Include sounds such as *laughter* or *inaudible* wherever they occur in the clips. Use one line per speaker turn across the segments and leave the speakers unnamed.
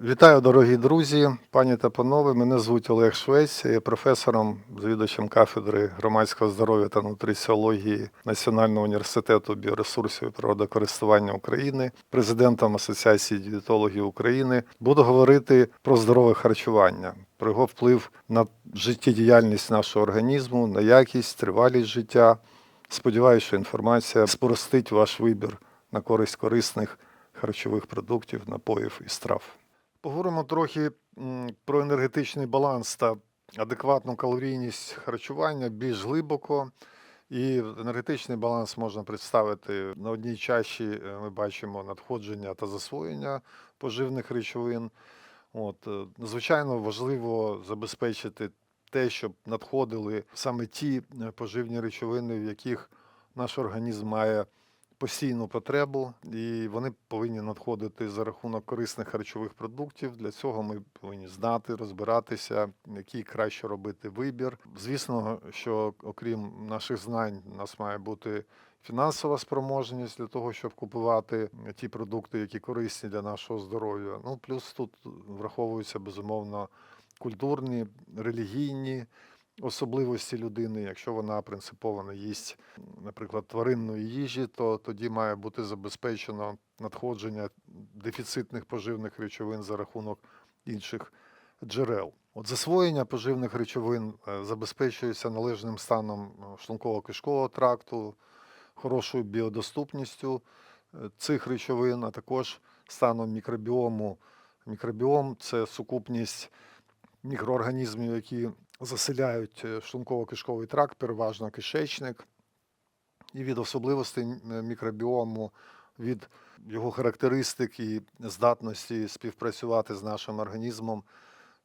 Вітаю, дорогі друзі, пані та панове. Мене звуть Олег Швець, я є професором, завідувачем кафедри громадського здоров'я та нутриціології Національного університету біоресурсів і природокористування України, президентом Асоціації дієтологів України. Буду говорити про здорове харчування, про його вплив на життєдіяльність нашого організму, на якість, тривалість життя. Сподіваюся, що інформація спростить ваш вибір на користь корисних харчових продуктів, напоїв і страв. Поговоримо трохи про енергетичний баланс та адекватну калорійність харчування більш глибоко. І енергетичний баланс можна представити на одній чаші. е, Ми бачимо надходження та засвоєння поживних речовин. От, е, надзвичайно важливо забезпечити те, щоб надходили саме ті е, поживні речовини, в яких наш організм має постійну потребу, і вони повинні надходити за рахунок корисних харчових продуктів. Для цього ми повинні знати, розбиратися, який краще робити вибір. Звісно, що окрім наших знань, у нас має бути фінансова спроможність для того, щоб купувати ті продукти, які корисні для нашого здоров'я. Ну плюс тут враховуються безумовно культурні, релігійні особливості людини. Якщо вона принципово не їсть, наприклад, тваринної їжі, то тоді має бути забезпечено надходження дефіцитних поживних речовин за рахунок інших джерел. От засвоєння поживних речовин е, забезпечується належним станом е, шлунково-кишкового тракту, хорошою біодоступністю е, цих речовин, а також станом мікробіому. Мікробіом це сукупність мікроорганізмів, які заселяють е, шлунково-кишковий тракт, переважно кишечник, і від особливостей мікробіому, від його характеристик і здатності співпрацювати з нашим організмом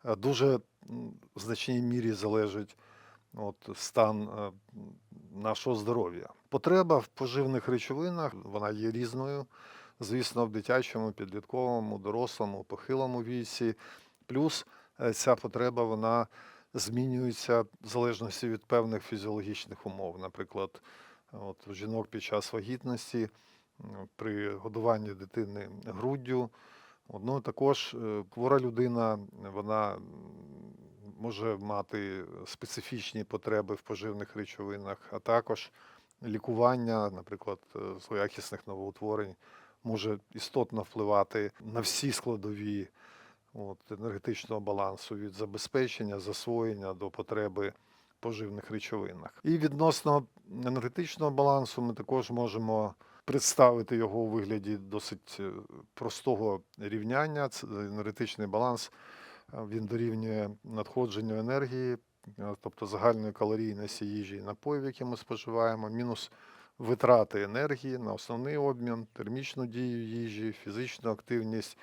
е, дуже в значній мірі залежить от, стан е, нашого здоров'я. Потреба в поживних речовинах вона є різною. Звісно, в дитячому, підлітковому, дорослому, похилому віці. Плюс е, ця потреба вона змінюється в залежності від певних фізіологічних умов. Наприклад, от у жінок під час вагітності, при годуванні дитини груддю. Ну, також е, хвора людина, вона може мати специфічні потреби в поживних речовинах, а також лікування, наприклад, е, злоякісних новоутворень, може істотно впливати на всі складові от, енергетичного балансу від забезпечення, засвоєння до потреби поживних речовинах. І відносно енергетичного балансу ми також можемо представити його у вигляді досить е, простого рівняння. Це енергетичний баланс е, він дорівнює надходженню енергії, е, тобто загальної калорійності їжі і напоїв, які ми споживаємо, мінус витрати енергії на основний обмін, термічну дію їжі, фізичну активність.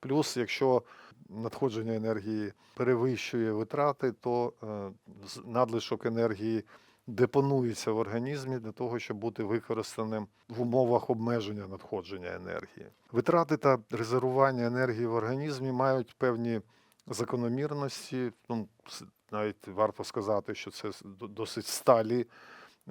Плюс, якщо надходження енергії перевищує витрати, то е, надлишок енергії депонується в організмі для того, щоб бути використаним в умовах обмеження надходження енергії. Витрати та резервування енергії в організмі мають певні закономірності. Ну, навіть варто сказати, що це досить сталі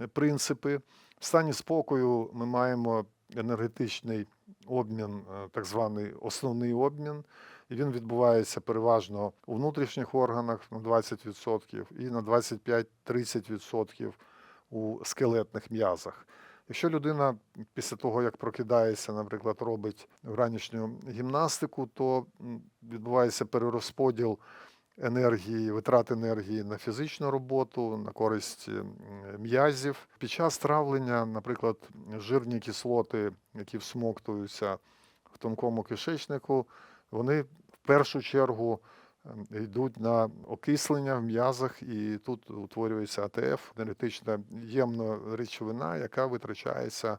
е, принципи. В стані спокою ми маємо енергетичний обмін, е, так званий основний обмін. І він відбувається переважно у внутрішніх органах на 20% і на 25-30% у скелетних м'язах. Якщо людина після того, як прокидається, наприклад, робить вранішню гімнастику, то відбувається перерозподіл енергії, витрат енергії на фізичну роботу, на користь м'язів. Під час травлення, наприклад, жирні кислоти, які всмоктуються в тонкому кишечнику, вони в першу чергу ем, йдуть на окислення в м'язах, і тут утворюється АТФ, енергетична ємна речовина, яка витрачається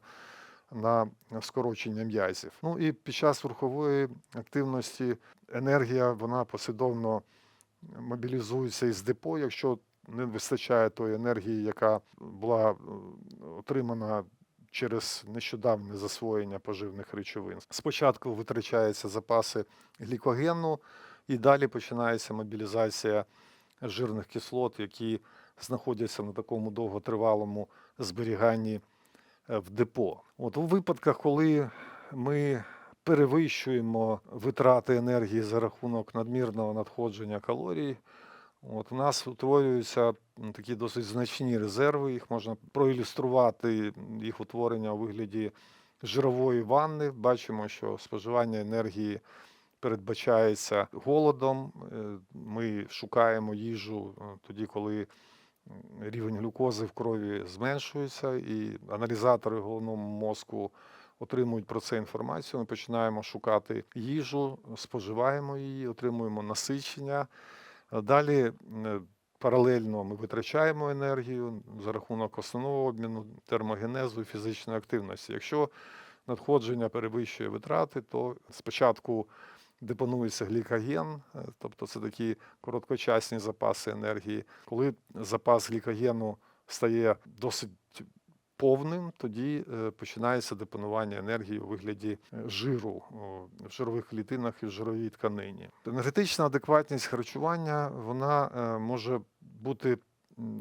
на скорочення м'язів. Ну і під час рухової активності енергія вона послідовно мобілізується із депо, якщо не вистачає тої енергії, яка була е, отримана через нещодавне засвоєння поживних речовин. Спочатку витрачаються запаси глікогену, і далі починається мобілізація жирних кислот, які знаходяться на такому довготривалому зберіганні е, в депо. От у випадках, коли ми перевищуємо витрати енергії за рахунок надмірного надходження калорій. От у нас утворюються такі досить значні резерви. Їх можна проілюструвати їх утворення у вигляді жирової ванни. Бачимо, що споживання енергії передбачається голодом. Е, Ми шукаємо їжу е, тоді, коли рівень глюкози в крові зменшується, і аналізатори в головному мозку отримують про це інформацію. Ми починаємо шукати їжу, споживаємо її, отримуємо насичення. Далі е, паралельно ми витрачаємо енергію за рахунок основного обміну, термогенезу і фізичної активності. Якщо надходження перевищує витрати, то спочатку депонується глікоген, е, тобто це такі короткочасні запаси енергії. Коли запас глікогену стає досить повним, тоді е, починається депонування енергії у вигляді е, жиру в жирових клітинах і в жировій тканині. Енергетична адекватність харчування вона е, може бути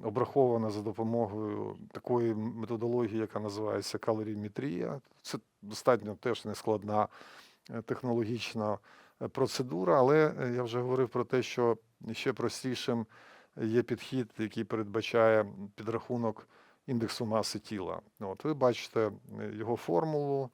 обрахована за допомогою такої методології, яка називається калоріметрія. Це достатньо теж нескладна технологічна процедура, але я вже говорив про те, що ще простішим є підхід, який передбачає підрахунок індексу маси тіла. От ви бачите е, його формулу.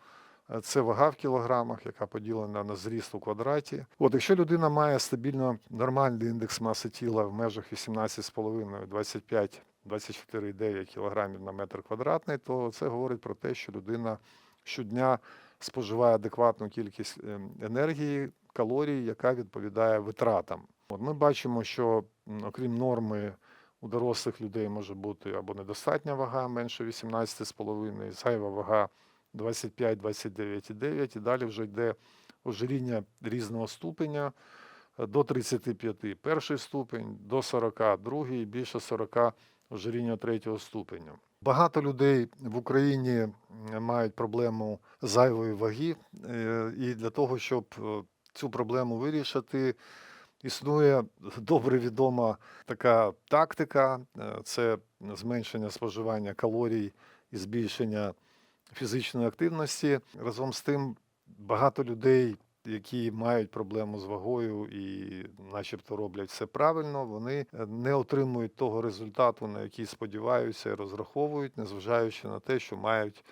Е, Це вага в кілограмах, яка поділена на зріст у квадраті. От якщо людина має стабільно нормальний індекс маси тіла в межах 18,5 25 24,9 кілограмів на метр квадратний, то це говорить про те, що людина щодня споживає адекватну кількість ем, енергії, калорій, яка відповідає витратам. От ми бачимо, що окрім норми у дорослих людей може бути або недостатня вага менше 18,5, зайва вага 25-29,9 і далі вже йде ожиріння різного ступеня е, до 35 перший ступень, до 40 другий, більше 40 ожиріння третього ступеня. Багато людей в Україні мають проблему зайвої ваги, е, і для того, щоб е, цю проблему вирішити, існує *laughs* добре відома така тактика: е, це зменшення споживання калорій і збільшення фізичної активності. Разом з тим, багато людей, які мають проблему з вагою і, начебто, роблять все правильно, вони е, не отримують того результату, на який сподіваються і розраховують, незважаючи на те, що мають.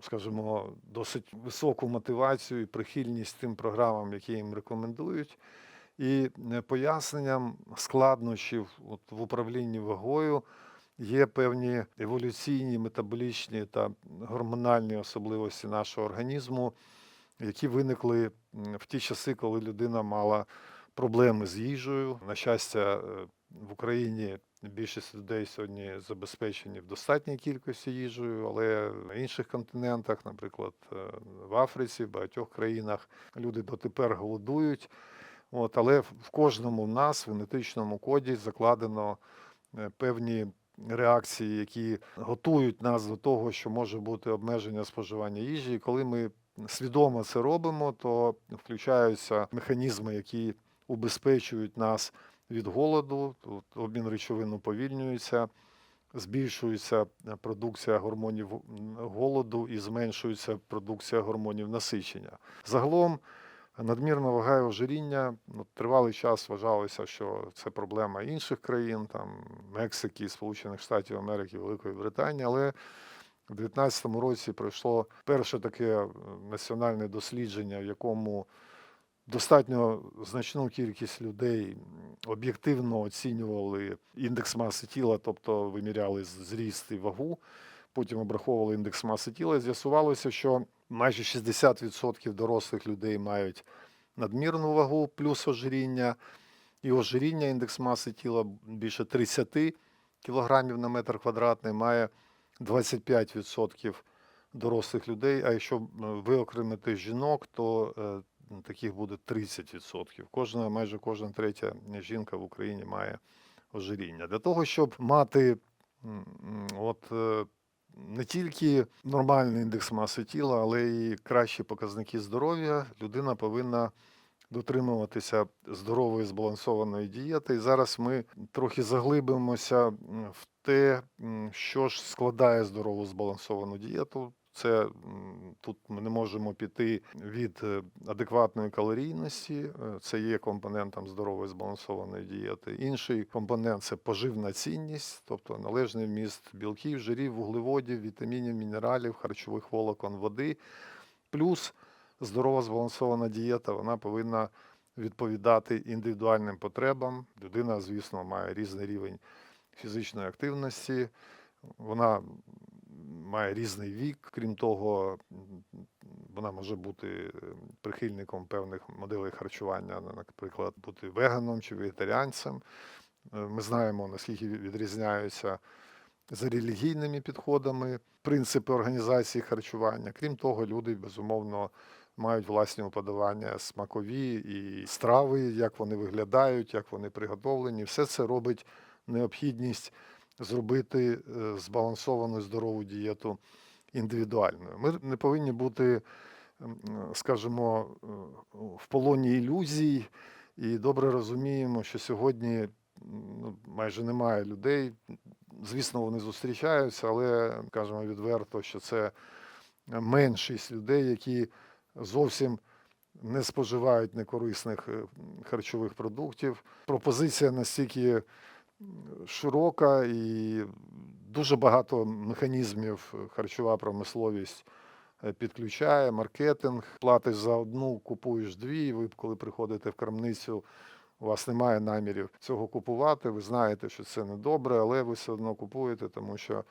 Скажімо, досить високу мотивацію і прихильність тим програмам, які їм рекомендують. І е, поясненням складнощів от, в управлінні вагою є певні еволюційні, метаболічні та гормональні особливості нашого організму, які виникли в ті часи, коли людина мала проблеми з їжею. На щастя, е, в Україні більшість людей сьогодні забезпечені в достатній кількості їжею, але на інших континентах, наприклад, е, в Африці, в багатьох країнах, люди дотепер голодують. От, але в кожному в нас в генетичному коді закладено е, певні реакції, які готують нас до того, що може бути обмеження споживання їжі. І коли ми свідомо це робимо, то включаються механізми, які убезпечують нас від голоду, тут обмін речовин уповільнюється, збільшується е, продукція гормонів голоду і зменшується продукція гормонів насичення. Загалом Надмірна вага і ожиріння ну, тривалий час вважалося, що це проблема інших країн, там Мексики, Сполучених Штатів Америки, Великої Британії. Але в 2019 році пройшло перше таке е, національне дослідження, в якому достатньо значну кількість людей об'єктивно оцінювали індекс маси тіла, тобто виміряли зріст і вагу. Потім обраховували індекс маси тіла. З'ясувалося, що майже 60% дорослих людей мають надмірну вагу плюс ожиріння. І ожиріння, індекс маси тіла більше 30 кілограмів на метр квадратний має 25% дорослих людей. А якщо виокремити жінок, то е, таких буде 30%. Кожна, майже кожна третя жінка в Україні має ожиріння. Для того, щоб мати от, е, не тільки нормальний індекс маси тіла, але й кращі показники здоров'я, людина повинна дотримуватися здорової збалансованої дієти. І зараз ми трохи заглибимося в те, що ж складає здорову збалансовану дієту. Це тут ми не можемо піти від е, адекватної калорійності. е, Це є компонентом здорової збалансованої дієти. Інший компонент це поживна цінність, тобто належний вміст білків, жирів, вуглеводів, вітамінів, мінералів, харчових волокон, води. Плюс здорова збалансована дієта, вона повинна відповідати індивідуальним потребам. Людина, звісно, має різний рівень фізичної активності, вона має різний вік. Крім того, вона може бути е, прихильником певних моделей харчування, наприклад, бути веганом чи вегетаріанцем. Е, Ми знаємо, наскільки відрізняються за релігійними підходами принципи організації харчування. Крім того, люди безумовно мають власні уподобання смакові і страви, як вони виглядають, як вони приготовлені. Все це робить необхідність зробити е, збалансовану здорову дієту індивідуальною. Ми не повинні бути, скажімо, е, в полоні ілюзій і добре розуміємо, що сьогодні ну, майже немає людей. Звісно, вони зустрічаються, але кажемо відверто, що це меншість людей, які зовсім не споживають некорисних е, харчових продуктів. Пропозиція настільки широка і дуже багато механізмів харчова промисловість е, підключає, маркетинг, платиш за одну, купуєш дві. Ви, коли приходите в крамницю, у вас немає намірів цього купувати. Ви знаєте, що це не добре, але ви все одно купуєте, тому що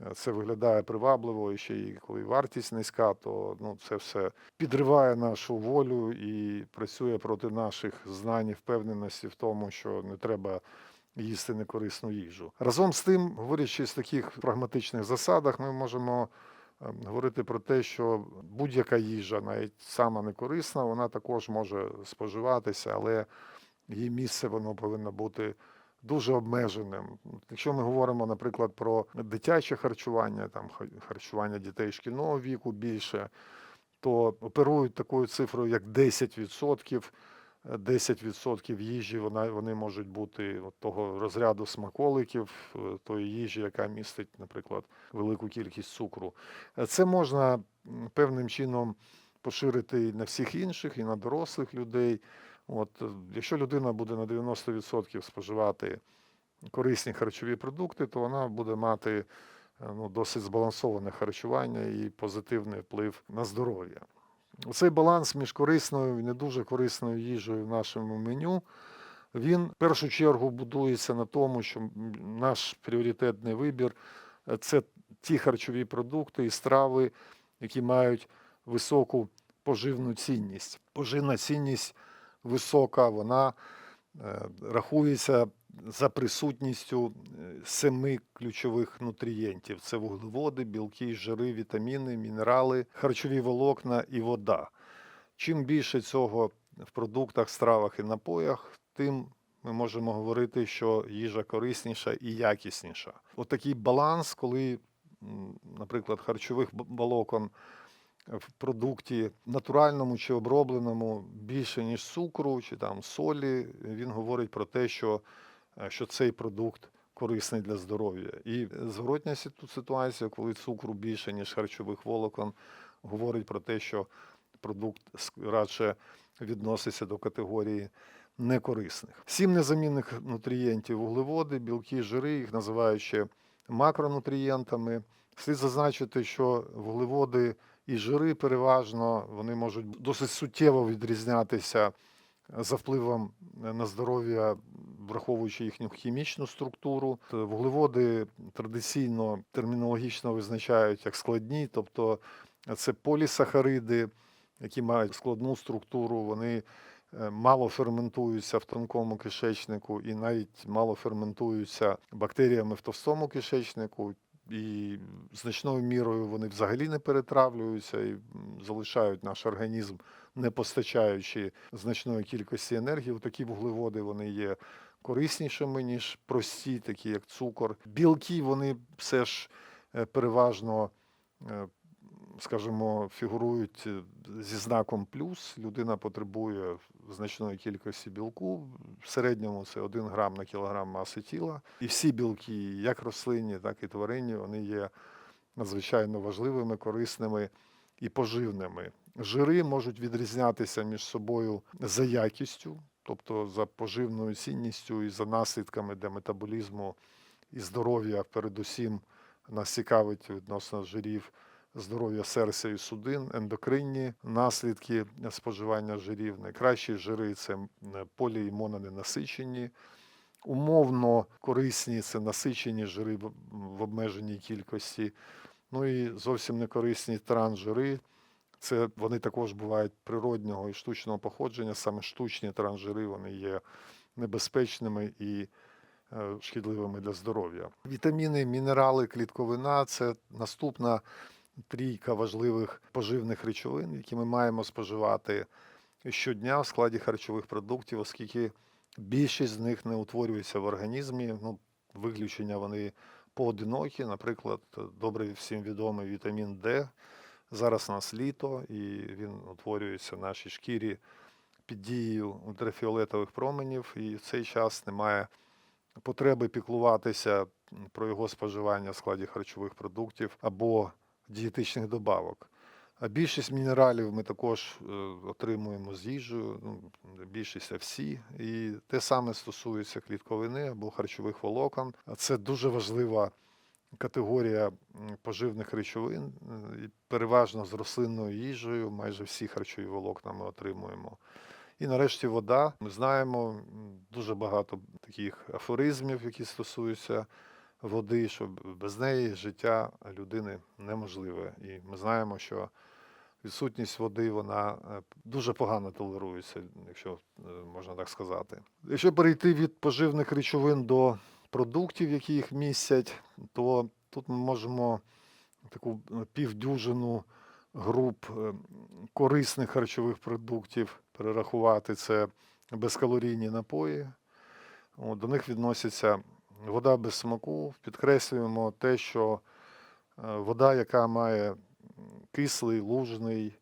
е, це виглядає привабливо, і ще й коли вартість низька, то ну, це все підриває нашу волю і працює проти наших знань і впевненості в тому, що не треба їсти некорисну їжу. Разом з тим, говорячи з таких прагматичних засадах, ми можемо е, говорити про те, що будь-яка їжа, навіть сама некорисна, вона також може споживатися, але її місце воно повинно бути дуже обмеженим. Якщо ми говоримо, наприклад, про дитяче харчування, там харчування дітей шкільного віку більше, то оперують такою цифрою, як 10%. 10% їжі вони можуть бути от того розряду смаколиків, е, тої їжі, яка містить, наприклад, велику кількість цукру. Е, Це можна певним чином поширити і на всіх інших, і на дорослих людей. От, е, якщо людина буде на 90% споживати корисні харчові продукти, то вона буде мати ну, досить збалансоване харчування і позитивний вплив на здоров'я. Цей баланс між корисною і не дуже корисною їжею в нашому меню. Він в першу чергу будується на тому, що наш пріоритетний вибір це ті харчові продукти і страви, які мають високу поживну цінність. Поживна цінність висока, вона е, рахується за присутністю семи ключових нутрієнтів: це вуглеводи, білки, жири, вітаміни, мінерали, харчові волокна і вода. Чим більше цього в продуктах, стравах і напоях, тим ми можемо говорити, що їжа корисніша і якісніша. От баланс, коли, наприклад, харчових волокон в продукті натуральному чи обробленому більше, ніж цукру, чи там солі, він говорить про те, що, е, що цей продукт корисний для здоров'я. І зворотня ситу- ситуація, коли цукру більше, ніж харчових волокон, говорить про те, що продукт радше відноситься до категорії некорисних. Сім незамінних нутрієнтів вуглеводи, білки, жири, їх називають ще макронутрієнтами. Слід зазначити, що вуглеводи і жири переважно вони можуть досить суттєво відрізнятися за впливом на здоров'я, враховуючи їхню хімічну структуру. Вуглеводи традиційно термінологічно визначають як складні, тобто це полісахариди, які мають складну структуру, вони е, мало ферментуються в тонкому кишечнику і навіть мало ферментуються бактеріями в товстому кишечнику. І значною мірою вони взагалі не перетравлюються і залишають наш організм, не постачаючи значної кількості енергії. Такі вуглеводи вони є кориснішими, ніж прості, такі як цукор. Білки вони все ж е, переважно е, скажімо, фігурують е, зі знаком плюс. Людина потребує значної кількості білку. В середньому це 1 грам на кілограм маси тіла. І всі білки, як рослинні, так і тваринні, вони є надзвичайно важливими, корисними і поживними. Жири можуть відрізнятися між собою за якістю, тобто за поживною цінністю і за наслідками для метаболізму і здоров'я, передусім нас цікавить відносно жирів здоров'я серця і судин, ендокринні наслідки споживання жирів. Найкращі жири це м, поліімуноненасичені, умовно корисні це насичені жири в обмеженій кількості. Ну і зовсім не корисні трансжири. Це вони також бувають природнього і штучного походження. Саме штучні трансжири вони є небезпечними і е, шкідливими для здоров'я. Вітаміни, мінерали, клітковина це наступна трійка важливих поживних речовин, які ми маємо споживати щодня в складі харчових продуктів, оскільки більшість з них не утворюється в організмі. Ну, виключення вони поодинокі. Наприклад, добре всім відомий вітамін Д. Зараз у нас літо, і він утворюється в нашій шкірі під дією ультрафіолетових променів, і в цей час немає потреби піклуватися про його споживання в складі харчових продуктів або дієтичних добавок. А більшість мінералів ми також е, отримуємо з їжею, ну, більшість а всі. І те саме стосується клітковини або харчових волокон. Це дуже важлива категорія поживних речовин, е, переважно з рослинною їжею. Майже всі харчові волокна ми отримуємо. І нарешті вода. Ми знаємо дуже багато таких афоризмів, які стосуються води, що без неї життя людини неможливе. І ми знаємо, що відсутність води вона е, дуже погано толерується, якщо е, можна так сказати. Якщо перейти від поживних речовин до продуктів, які їх містять, то тут ми можемо таку е, півдюжину груп корисних харчових продуктів перерахувати. Це безкалорійні напої. До них відносяться вода без смаку. Підкреслюємо те, що е, вода, яка має кислий, лужний,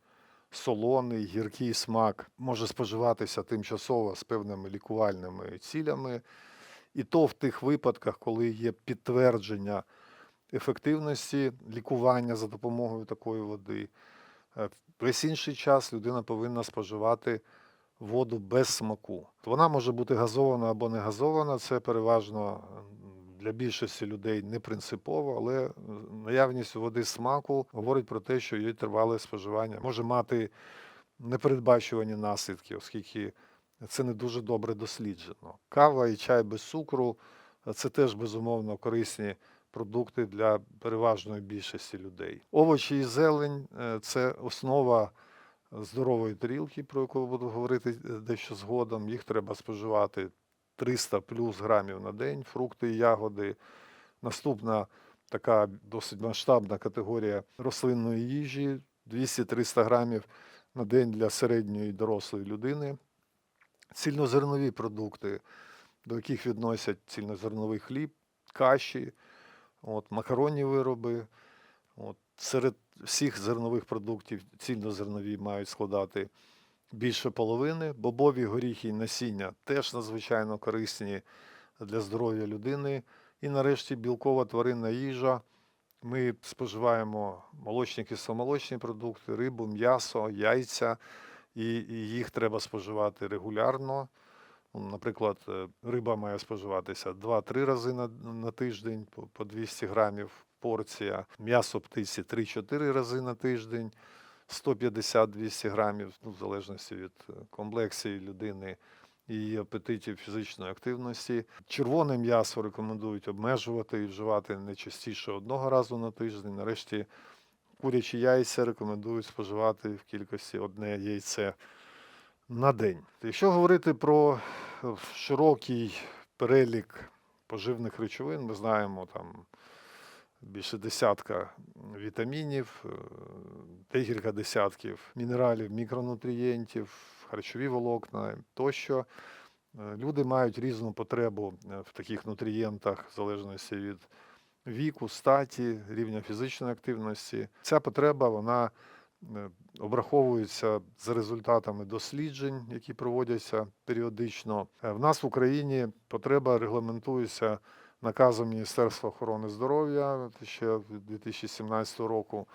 солоний, гіркий смак, може споживатися тимчасово з певними лікувальними цілями. І то в тих випадках, коли є підтвердження ефективності лікування за допомогою такої води. Е, Весь інший час людина повинна споживати воду без смаку. Вона може бути газована або не газована. Це переважно для більшості людей не принципово, але е, наявність води смаку говорить про те, що її тривале споживання може мати непередбачувані наслідки, оскільки це не дуже добре досліджено. Кава і чай без цукру е, це теж безумовно корисні продукти для переважної більшості людей. Овочі і зелень е, це основа здорової тарілки, про яку буду говорити е, дещо згодом. Їх треба споживати 300 плюс грамів на день, фрукти і ягоди. Наступна така досить масштабна категорія рослинної їжі 200-300 грамів на день для середньої дорослої людини. Цільнозернові продукти, до яких відносять цільнозерновий хліб, каші, от, макаронні вироби. От, серед всіх зернових продуктів цільнозернові мають складати більше половини. Бобові горіхи і насіння теж надзвичайно корисні для здоров'я людини. І нарешті білкова тваринна їжа. Ми споживаємо молочні кисломолочні продукти, рибу, м'ясо, яйця, і, їх треба споживати регулярно. Ну, Наприклад, е, риба має споживатися 2-3 рази на, на тиждень по 200 грамів порція, м'ясо птиці 3-4 рази на тиждень, 150-200 грамів, ну, в залежності від е, комплексії людини і апетитів фізичної активності. Червоне м'ясо рекомендують обмежувати і вживати не частіше одного разу на тиждень. Нарешті курячі яйця рекомендують споживати в кількості одне яйце на день. Якщо говорити про е, широкий перелік поживних речовин, ми знаємо там більше десятка вітамінів, е, декілька десятків мінералів, мікронутрієнтів, харчові волокна тощо. Е, Люди мають різну потребу е, в таких нутрієнтах, в залежності від віку, статі, рівня фізичної активності. Ця потреба вона обраховується за результатами досліджень, які проводяться періодично. В нас в Україні потреба регламентується наказом Міністерства охорони здоров'я ще від 2017 року